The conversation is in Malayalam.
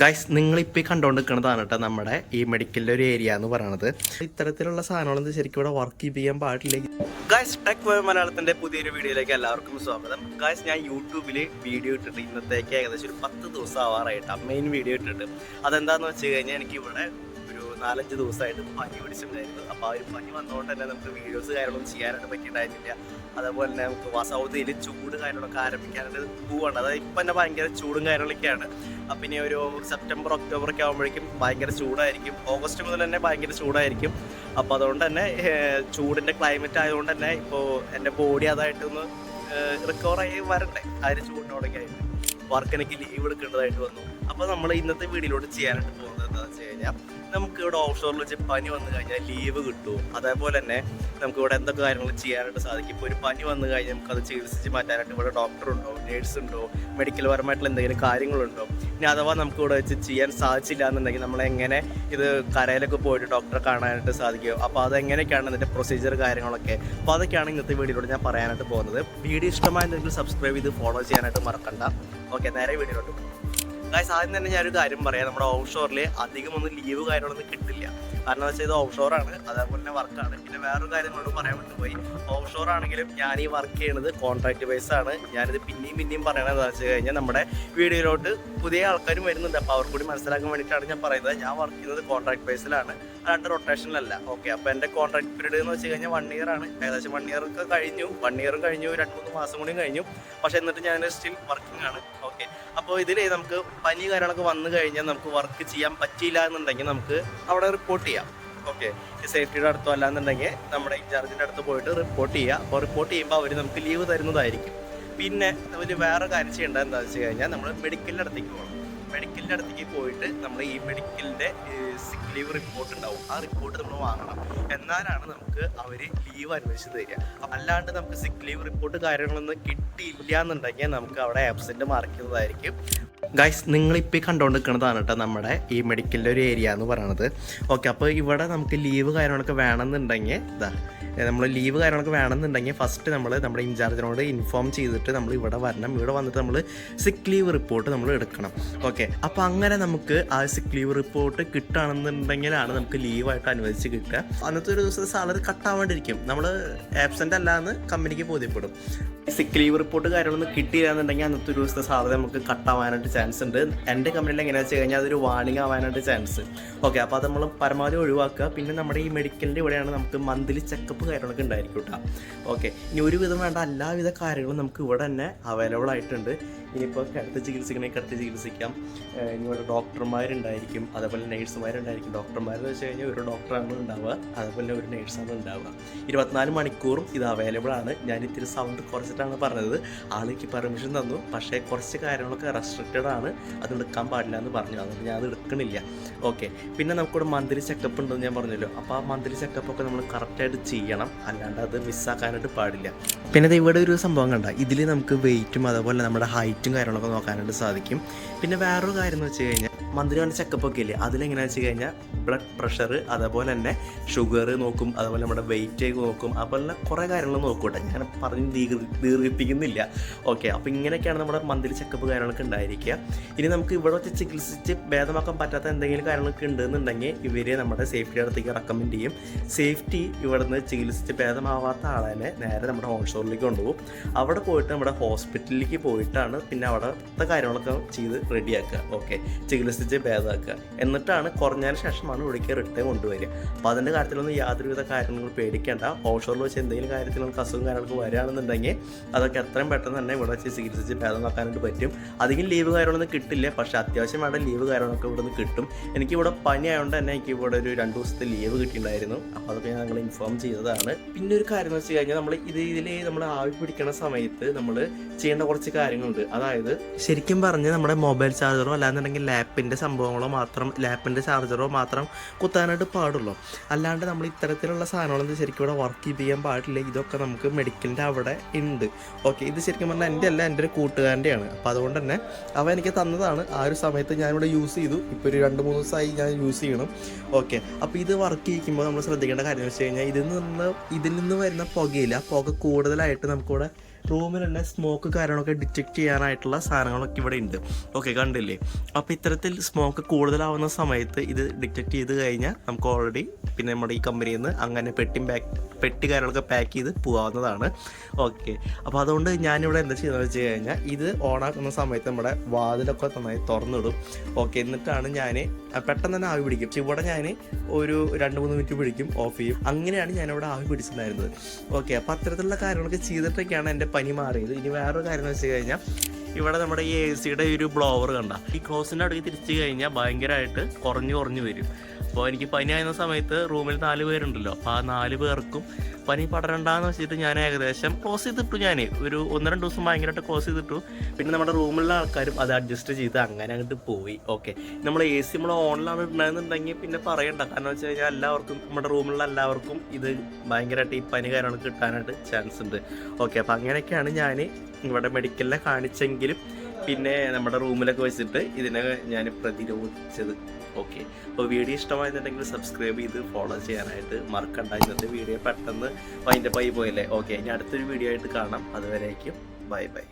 ഗൈസ് നിങ്ങളിപ്പോൾ ഈ കണ്ടുകൊണ്ടിരിക്കുന്നതാണ് കേട്ടോ നമ്മുടെ ഈ മെഡിക്കലിന്റെ ഒരു ഏരിയ എന്ന് പറയുന്നത് ഇത്തരത്തിലുള്ള സാധനങ്ങളൊന്നും ശരിക്കും ഇവിടെ വർക്ക് ചെയ്യാൻ പാടില്ല. ഗൈസ് ടെക് മലയാളത്തിന്റെ പുതിയൊരു വീഡിയോയിലേക്ക് എല്ലാവർക്കും സ്വാഗതം. ഗൈസ് ഞാൻ യൂട്യൂബിൽ വീഡിയോ ഇട്ടിട്ട് ഇന്നത്തേക്ക് ഏകദേശം ഒരു പത്ത് ദിവസം ആവാറായിട്ടാണ് മെയിൻ വീഡിയോ ഇട്ടിട്ട്. അതെന്താന്ന് വെച്ച് കഴിഞ്ഞാൽ എനിക്ക് ഇവിടെ നാലഞ്ച് ദിവസമായിട്ട് പനി പിടിച്ചിട്ടുണ്ടായിരുന്നു. അപ്പോൾ ആ ഒരു പനി വന്നതുകൊണ്ട് തന്നെ നമുക്ക് വീഡിയോസ് കാര്യങ്ങളൊന്നും ചെയ്യാനായിട്ട് പറ്റിയിട്ടുണ്ടായിരുന്നില്ല അതേപോലെ തന്നെ നമുക്ക് വ- സൗദിയിൽ ചൂട് കാര്യങ്ങളൊക്കെ ആരംഭിക്കാനായിട്ട് പോവാണ്. അതായത് ഇപ്പം തന്നെ ഭയങ്കര ചൂടും കാര്യങ്ങളൊക്കെയാണ്. അപ്പം ഇനി ഒരു സെപ്റ്റംബർ ഒക്ടോബർ ഒക്കെ ആകുമ്പോഴേക്കും ഭയങ്കര ചൂടായിരിക്കും. ഓഗസ്റ്റ് മുതൽ തന്നെ ഭയങ്കര ചൂടായിരിക്കും. അപ്പോൾ അതുകൊണ്ട് തന്നെ ചൂടിന്റെ ക്ലൈമറ്റ് ആയതുകൊണ്ട് തന്നെ ഇപ്പോൾ എന്റെ ബോഡി അതായിട്ടൊന്ന് റിക്കവർ ആയി വരണ്ടേ ആ ഒരു ചൂടിനോടൊക്കെ ആയിട്ട്. വർക്ക് എനിക്ക് ലീവ് എടുക്കേണ്ടതായിട്ട് വന്നു. അപ്പോൾ നമ്മൾ ഇന്നത്തെ വീഡിയോയിലോട്ട് ചെയ്യാനായിട്ട് പോകുന്നത് കഴിഞ്ഞാൽ നമുക്ക് ഇവിടെ ഓഫ് ഷോറിൽ വെച്ച് പനി വന്നു കഴിഞ്ഞാൽ ലീവ് കിട്ടും. അതേപോലെ തന്നെ നമുക്ക് ഇവിടെ എന്തൊക്കെ കാര്യങ്ങൾ ചെയ്യാനായിട്ട് സാധിക്കും? ഇപ്പോൾ ഒരു പനി വന്നു കഴിഞ്ഞാൽ നമുക്ക് അത് ചികിത്സിച്ച് മാറ്റാനായിട്ട് ഇവിടെ ഡോക്ടർ ഉണ്ടോ? നേഴ്സ് ഉണ്ടോ? മെഡിക്കൽ പരമായിട്ടുള്ള എന്തെങ്കിലും കാര്യങ്ങളുണ്ടോ? ഇനി അഥവാ നമുക്ക് ഇവിടെ വെച്ച് ചെയ്യാൻ സാധിച്ചില്ല എന്നുണ്ടെങ്കിൽ നമ്മൾ എങ്ങനെ ഇത് കരയിലൊക്കെ പോയിട്ട് ഡോക്ടറെ കാണാനായിട്ട് സാധിക്കും? അപ്പോൾ അതെങ്ങനെയൊക്കെയാണ് അതിന്റെ പ്രൊസീജിയർ കാര്യങ്ങളൊക്കെ? അപ്പോൾ അതൊക്കെയാണ് ഇന്നത്തെ വീഡിയോയിലൂടെ ഞാൻ പറയാനായിട്ട് പോകുന്നത്. വീഡിയോ ഇഷ്ടമായെങ്കിൽ സബ്സ്ക്രൈബ് ചെയ്ത് ഫോളോ ചെയ്യാനായിട്ട് മറക്കണ്ട. ഓക്കെ നേരെ വീഡിയോയിലോട്ട് ഗായ്സ് ആദ്യം തന്നെ ഞാനൊരു കാര്യം പറയാം. നമ്മുടെ ഓഫ് ഷോറിൽ അധികം ഒന്നും ലീവ് കാര്യങ്ങളൊന്നും കിട്ടില്ല. കാരണം വെച്ചാൽ ഇത് ഓഫ് ഷോറാണ് അതേപോലെ തന്നെ വർക്കാണ് പിന്നെ വേറൊരു കാര്യം കൂടെ പറയാൻ വിട്ടുപോയി ഓഫ് ഷോർ ആണെങ്കിലും ഞാൻ ഈ വർക്ക് ചെയ്യുന്നത് കോൺട്രാക്ട് ബേസ് ആണ്. ഞാനിത് പിന്നെയും പിന്നെയും പറയണതെന്ന് വെച്ച് കഴിഞ്ഞാൽ നമ്മുടെ വീഡിയോയിലോട്ട് പുതിയ ആൾക്കാരും വരുന്നുണ്ട്. അപ്പോൾ അവർക്ക് കൂടി മനസ്സിലാക്കാൻ വേണ്ടിയിട്ടാണ് ഞാൻ പറയുന്നത്. ഞാൻ വർക്ക് ചെയ്യുന്നത് കോൺട്രാക്ട് ബേസിലാണ് അല്ലാണ്ട് റൊട്ടേഷനിലല്ല ഓക്കെ അപ്പോൾ എന്റെ കോൺട്രാക്ട് പീരീഡ് എന്ന് വെച്ച് കഴിഞ്ഞാൽ വൺ ഇയർ ആണ്. ഏകദേശം വൺ ഇയർ ഒക്കെ കഴിഞ്ഞു. വൺ ഇയറും കഴിഞ്ഞു രണ്ട് മൂന്ന് മാസം കൂടിയും കഴിഞ്ഞു. പക്ഷേ എന്നിട്ട് ഞാൻ സ്റ്റിൽ വർക്കിംഗ് ആണ്. ഓക്കെ അപ്പോൾ ഇതിൽ നമുക്ക് പനി കാര്യങ്ങളൊക്കെ വന്നു കഴിഞ്ഞാൽ നമുക്ക് വർക്ക് ചെയ്യാൻ പറ്റിയില്ല എന്നുണ്ടെങ്കിൽ നമുക്ക് അവിടെ റിപ്പോർട്ട് ചെയ്യാം. ഓക്കെ സേഫ്റ്റിയുടെ അടുത്തോ അല്ലാന്നുണ്ടെങ്കിൽ നമ്മുടെ ഇൻചാർജിന്റെ അടുത്ത് പോയിട്ട് റിപ്പോർട്ട് ചെയ്യുക അപ്പോൾ റിപ്പോർട്ട് ചെയ്യുമ്പോൾ അവർ നമുക്ക് ലീവ് തരുന്നതായിരിക്കും. പിന്നെ ഒരു വേറെ കാര്യം ഉണ്ടെന്ന് വെച്ച് കഴിഞ്ഞാൽ നമ്മൾ മെഡിക്കലിന്റെ അടുത്തേക്ക് പോകണം. മെഡിക്കലിന്റെ അടുത്തേക്ക് പോയിട്ട് നമ്മൾ ഈ മെഡിക്കലിന്റെ സിക്ക് ലീവ് റിപ്പോർട്ട് ഉണ്ടാവും. ആ റിപ്പോർട്ട് നമ്മൾ വാങ്ങണം. എന്നാലാണ് നമുക്ക് അവർ ലീവ് അനുവദിച്ച് തരിക. അല്ലാണ്ട് നമുക്ക് സിക്ക് ലീവ് റിപ്പോർട്ട് കാര്യങ്ങളൊന്നും കിട്ടിയില്ല എന്നുണ്ടെങ്കിൽ നമുക്ക് അവിടെ ആബ്സെന്റ് മാർക്ക് ചെയ്യുന്നതായിരിക്കും. ഗൈസ് നിങ്ങളിപ്പോൾ കണ്ടുകൊണ്ട് നിൽക്കുന്നതാണ് കേട്ടോ നമ്മുടെ ഈ മെഡിക്കലിന്റെ ഒരു ഏരിയ എന്ന് പറയണത്. ഓക്കെ അപ്പോൾ ഇവിടെ നമുക്ക് ലീവ് കാര്യങ്ങളൊക്കെ വേണമെന്നുണ്ടെങ്കിൽ ഇതാ നമ്മൾ ലീവ് കാര്യങ്ങളൊക്കെ വേണമെന്നുണ്ടെങ്കിൽ ഫസ്റ്റ് നമ്മൾ നമ്മുടെ ഇൻചാർജിനോട് ഇൻഫോം ചെയ്തിട്ട് നമ്മൾ ഇവിടെ വരണം. ഇവിടെ വന്നിട്ട് നമ്മൾ സിക്ക് ലീവ് റിപ്പോർട്ട് നമ്മൾ എടുക്കണം. ഓക്കെ അപ്പോൾ അങ്ങനെ നമുക്ക് ആ സിക്ക് ലീവ് റിപ്പോർട്ട് കിട്ടുകയാണെന്നുണ്ടെങ്കിലാണ് നമുക്ക് ലീവായിട്ട് അനുവദിച്ച് കിട്ടുക. അന്നത്തെ ഒരു ദിവസത്തെ സാലറി കട്ടാവാണ്ടിരിക്കും നമ്മൾ ആബ്സെന്റ് അല്ല എന്ന് കമ്പനിക്ക് ബോധ്യപ്പെടും. സിക്ക് ലീവ് റിപ്പോർട്ട് കാര്യങ്ങളൊന്നും കിട്ടിയില്ല എന്നുണ്ടെങ്കിൽ അന്നത്തെ ഒരു ദിവസത്തെ സാലറി നമുക്ക് കട്ടാവാനായിട്ട് ചാൻസ് ഉണ്ട്. എന്റെ കമ്പനിയിൽ എങ്ങനെയാണെന്ന് വെച്ച് കഴിഞ്ഞാൽ അതൊരു വാണിംഗ് ആവാനായിട്ട് ചാൻസ് ഓക്കെ അപ്പോൾ അത് നമ്മൾ പരമാവധി ഒഴിവാക്കുക. പിന്നെ നമ്മുടെ ഈ മെഡിക്കലിന്റെ ഇവിടെയാണ് നമുക്ക് മന്ത്ലി ചെക്കപ്പ് കാര്യങ്ങളൊക്കെ ഉണ്ടായിരിക്കും കേട്ടോ ഓക്കെ. ഇനി ഒരുവിധം വേണ്ട എല്ലാവിധ കാര്യങ്ങളും നമുക്ക് ഇവിടെ തന്നെ അവൈലബിൾ ആയിട്ടുണ്ട്. ഇനിയിപ്പോൾ കിടത്ത് ചികിത്സിക്കണമെങ്കിൽ കിടത്തി ചികിത്സിക്കാം. ഇനിയിവിടെ ഡോക്ടർമാരുണ്ടായിരിക്കും. അതേപോലെ നേഴ്സുമാരുണ്ടായിരിക്കും. ഡോക്ടർമാരെന്ന് വെച്ച് കഴിഞ്ഞാൽ ഒരു ഡോക്ടറാണ് ഉണ്ടാവുക. അതേപോലെ ഒരു നേഴ്സാണ് ഉണ്ടാവുക. ഇരുപത്തിനാല് മണിക്കൂറും ഇത് അവൈലബിൾ ആണ്. ഞാൻ ഇത്തിരി സൗണ്ട് കുറച്ചിട്ടാണ് പറഞ്ഞത്. ആളേക്ക് പെർമിഷൻ തന്നു. പക്ഷേ കുറച്ച് കാര്യങ്ങളൊക്കെ റെസ്ട്രിക്റ്റഡ് ആണ്. അത് എടുക്കാൻ പാടില്ല എന്ന് പറഞ്ഞു. അതുകൊണ്ട് ഞാൻ അത് എടുക്കണില്ല. ഓക്കെ പിന്നെ നമുക്കിവിടെ മന്ത്ലി ചെക്കപ്പ് ഉണ്ടെന്ന് ഞാൻ പറഞ്ഞല്ലോ. അപ്പോൾ ആ മന്ത്ലി ചെക്കപ്പ് ഒക്കെ നമ്മൾ കറക്റ്റായിട്ട് ചെയ്യണം. അല്ലാണ്ട് അത് മിസ്സാക്കാനായിട്ട് പാടില്ല. പിന്നെ ഇവിടെ ഒരു സംഭവം കണ്ട? ഇതിൽ നമുക്ക് വെയിറ്റും അതുപോലെ നമ്മുടെ ഹൈറ്റും കാര്യങ്ങളൊക്കെ നോക്കാനായിട്ട് സാധിക്കും. പിന്നെ വേറൊരു കാര്യം എന്ന് വെച്ച് കഴിഞ്ഞാൽ മന്ത്ലി വന്ന ചെക്കപ്പ് ഒക്കെ ഇല്ലേ അതിലെങ്ങനെയാണെന്ന് വെച്ച് കഴിഞ്ഞാൽ ബ്ലഡ് പ്രഷർ അതേപോലെ തന്നെ ഷുഗർ നോക്കും അതുപോലെ നമ്മുടെ വെയിറ്റ് നോക്കും അതുപോലെ കുറേ കാര്യങ്ങൾ നോക്കൂട്ടെ. ഞാൻ പറഞ്ഞ് ദീർഘ ദീർഘിപ്പിക്കുന്നില്ല. ഓക്കെ അപ്പോൾ ഇങ്ങനെയൊക്കെയാണ് നമ്മുടെ മന്ത്ലി ചെക്കപ്പ് കാര്യങ്ങളൊക്കെ ഉണ്ടായിരിക്കുക. ഇനി നമുക്ക് ഇവിടെ വെച്ച് ചികിത്സിച്ച് ഭേദമാക്കാൻ പറ്റാത്ത എന്തെങ്കിലും കാര്യങ്ങളൊക്കെ ഉണ്ടെന്നുണ്ടെങ്കിൽ ഇവരെ നമ്മുടെ സേഫ്റ്റി അടുത്തേക്ക് റെക്കമെൻഡ് ചെയ്യും. സേഫ്റ്റി ഇവിടെ നിന്ന് ചികിത്സിച്ച് ഭേദമാവാത്ത ആളെ നേരെ നമ്മുടെ ഹോം സ്റ്റോറിലേക്ക് കൊണ്ടുപോകും. അവിടെ പോയിട്ട് നമ്മുടെ ഹോസ്പിറ്റലിലേക്ക് പോയിട്ടാണ് പിന്നെ അവിടുത്തെ കാര്യങ്ങളൊക്കെ ചെയ്ത് റെഡിയാക്കുക ഓക്കെ ചികിത്സിച്ച് ഭേദമാക്കുക. എന്നിട്ടാണ് കുറഞ്ഞതിന് ശേഷമാണ് ഇവിടേക്ക് റിട്ടേൺ കൊണ്ടുവരിക. അപ്പോൾ അതിന്റെ കാര്യത്തിലൊന്നും യാതൊരുവിധ കാര്യങ്ങളും പേടിക്കേണ്ട. ഓഷോറിൽ വെച്ച് എന്തെങ്കിലും കാര്യത്തിൽ നമുക്ക് അസുഖം കാര്യങ്ങൾക്ക് വരികയാണെന്നുണ്ടെങ്കിൽ അതൊക്കെ എത്രയും പെട്ടെന്ന് തന്നെ ഇവിടെ വെച്ച് ചികിത്സിച്ച് ഭേദമാക്കാനായിട്ട് പറ്റും. അധികം ലീവ് കാര്യങ്ങളൊന്നും കിട്ടില്ല. പക്ഷേ അത്യാവശ്യം വേണ്ട ലീവ് കാര്യങ്ങളൊക്കെ ഇവിടെ നിന്ന് കിട്ടും. എനിക്കിവിടെ പനി ആയതുകൊണ്ട് തന്നെ എനിക്ക് ഇവിടെ ഒരു രണ്ട് ദിവസത്തെ ലീവ് കിട്ടിയിട്ടുണ്ടായിരുന്നു. അപ്പോൾ അതൊക്കെ ഞാൻ നിങ്ങൾ ഇൻഫോം ചെയ്തതാണ്. പിന്നെ ഒരു കാര്യം എന്ന് വെച്ച് കഴിഞ്ഞാൽ നമ്മൾ ഇത് ഇതിൽ നമ്മൾ ആവി പിടിക്കുന്ന സമയത്ത് നമ്മൾ ചെയ്യേണ്ട കുറച്ച് കാര്യങ്ങളുണ്ട്. അതായത് ശരിക്കും പറഞ്ഞ് നമ്മുടെ മൊബൈൽ ചാർജറോ അല്ലാന്നുണ്ടെങ്കിൽ ലാപ്പിന്റെ സംഭവങ്ങളോ മാത്രം ലാപ്പിന്റെ ചാർജറോ മാത്രം കുത്താനായിട്ട് പാടുള്ളൂ. അല്ലാണ്ട് നമ്മൾ ഇത്തരത്തിലുള്ള സാധനങ്ങളൊന്നും ശരിക്കും ഇവിടെ വർക്ക് ചെയ്യാൻ പാടില്ല. ഇതൊക്കെ നമുക്ക് മെഡിക്കലിന്റെ അവിടെ ഉണ്ട്. ഓക്കെ ഇത് ശരിക്കും പറഞ്ഞാൽ എന്റെ അല്ല എന്റെ ഒരു കൂട്ടുകാരന്റെയാണ് അപ്പോൾ അതുകൊണ്ട് തന്നെ അവ എനിക്ക് തന്നതാണ്. ആ ഒരു സമയത്ത് ഞാനിവിടെ യൂസ് ചെയ്തു. ഇപ്പോൾ ഒരു രണ്ട് മൂന്ന് ദിവസമായി ഞാൻ യൂസ് ചെയ്യണം. ഓക്കെ അപ്പോൾ ഇത് വർക്ക് ചെയ്യിക്കുമ്പോൾ നമ്മൾ ശ്രദ്ധിക്കേണ്ട കാര്യം എന്ന് വെച്ച് കഴിഞ്ഞാൽ ഇതിൽ നിന്ന് ഇതിൽ നിന്ന് വരുന്ന പുകയില്ല പുക കൂടുതലായിട്ട് നമുക്കിവിടെ റൂമിൽ തന്നെ സ്മോക്ക് കാര്യങ്ങളൊക്കെ ഡിറ്റക്ട് ചെയ്യാനായിട്ടുള്ള സാധനങ്ങളൊക്കെ ഇവിടെ ഉണ്ട്. ഓക്കെ കണ്ടില്ലേ? അപ്പോൾ ഇത്തരത്തിൽ സ്മോക്ക് കൂടുതലാവുന്ന സമയത്ത് ഇത് ഡിറ്റക്ട് ചെയ്ത് കഴിഞ്ഞാൽ നമുക്ക് ഓൾറെഡി പിന്നെ നമ്മുടെ ഈ കമ്പനിയിൽ നിന്ന് അങ്ങനെ പെട്ടി പാക്ക് പെട്ടി കാര്യങ്ങളൊക്കെ പാക്ക് ചെയ്ത് പോകാവുന്നതാണ്. ഓക്കെ അപ്പോൾ അതുകൊണ്ട് ഞാനിവിടെ എന്താ ചെയ്യുന്നത് വെച്ച് കഴിഞ്ഞാൽ ഇത് ഓണാക്കുന്ന സമയത്ത് നമ്മുടെ വാതിലൊക്കെ നന്നായി തുറന്നിടും. ഓക്കെ എന്നിട്ടാണ് ഞാൻ പെട്ടെന്ന് തന്നെ ആവി പിടിക്കും. ഇവിടെ ഞാൻ ഒരു രണ്ട് മൂന്ന് മിനിറ്റ് പിടിക്കും ഓഫ് ചെയ്യും. അങ്ങനെയാണ് ഞാനിവിടെ ആവി പിടിച്ചിട്ടുണ്ടായിരുന്നത്. ഓക്കെ അപ്പോൾ അത്തരത്തിലുള്ള കാര്യങ്ങളൊക്കെ ചെയ്തിട്ടൊക്കെയാണ് എന്റെ പനി മാറിയത്. ഇനി വേറൊരു കാര്യം വെച്ച് കഴിഞ്ഞാൽ ഇവിടെ നമ്മുടെ ഈ എ സിയുടെ ഒരു ബ്ലോവർ കണ്ട ഈ ക്ലോസിന്റെ അടുത്ത് തിരിച്ചു കഴിഞ്ഞാൽ ഭയങ്കരമായിട്ട് കുറഞ്ഞു കുറഞ്ഞു വരും. അപ്പോൾ എനിക്ക് പനി ആയിരുന്ന സമയത്ത് റൂമിൽ നാല് പേരുണ്ടല്ലോ. അപ്പോൾ ആ നാല് പേർക്കും പനി പടരണ്ടെന്ന് വെച്ചിട്ട് ഞാൻ ഏകദേശം ക്ലോസ് ചെയ്തിട്ടു ഞാൻ ഒരു ഒന്ന് രണ്ട് ദിവസം ഭയങ്കരമായിട്ട് ക്ലോസ് ചെയ്തിട്ടു. പിന്നെ നമ്മുടെ റൂമിലുള്ള ആൾക്കാരും അത് അഡ്ജസ്റ്റ് ചെയ്ത് അങ്ങനെ അങ്ങോട്ട് പോയി. ഓക്കെ നമ്മൾ എ സി നമ്മൾ ഓണിലാണ് ഇടണമെന്നുണ്ടെങ്കിൽ പിന്നെ പറയണ്ട. കാരണം വെച്ച് കഴിഞ്ഞാൽ എല്ലാവർക്കും നമ്മുടെ റൂമിലുള്ള എല്ലാവർക്കും ഇത് ഭയങ്കരമായിട്ട് ഈ പനി കാര്യങ്ങൾ കിട്ടാനായിട്ട് ചാൻസ് ഉണ്ട്. ഓക്കെ അപ്പോൾ അങ്ങനെയൊക്കെയാണ് ഞാൻ ഇവിടെ മെഡിക്കലിനെ കാണിച്ചെങ്കിലും പിന്നെ നമ്മുടെ റൂമിലൊക്കെ വെച്ചിട്ട് ഇതിനെ ഞാൻ പ്രതിരോധിച്ചത്. ഓക്കെ അപ്പോൾ വീഡിയോ ഇഷ്ടമായിരുന്നുണ്ടെങ്കിൽ സബ്സ്ക്രൈബ് ചെയ്ത് ഫോളോ ചെയ്യാനായിട്ട് മറക്കണ്ട. ഇന്നത്തെ വീഡിയോ പെട്ടെന്ന് ആയി പോയല്ലേ? ഓക്കെ ഇനി അടുത്തൊരു വീഡിയോ ആയിട്ട് കാണാം. അതുവരേക്കും ബൈ ബൈ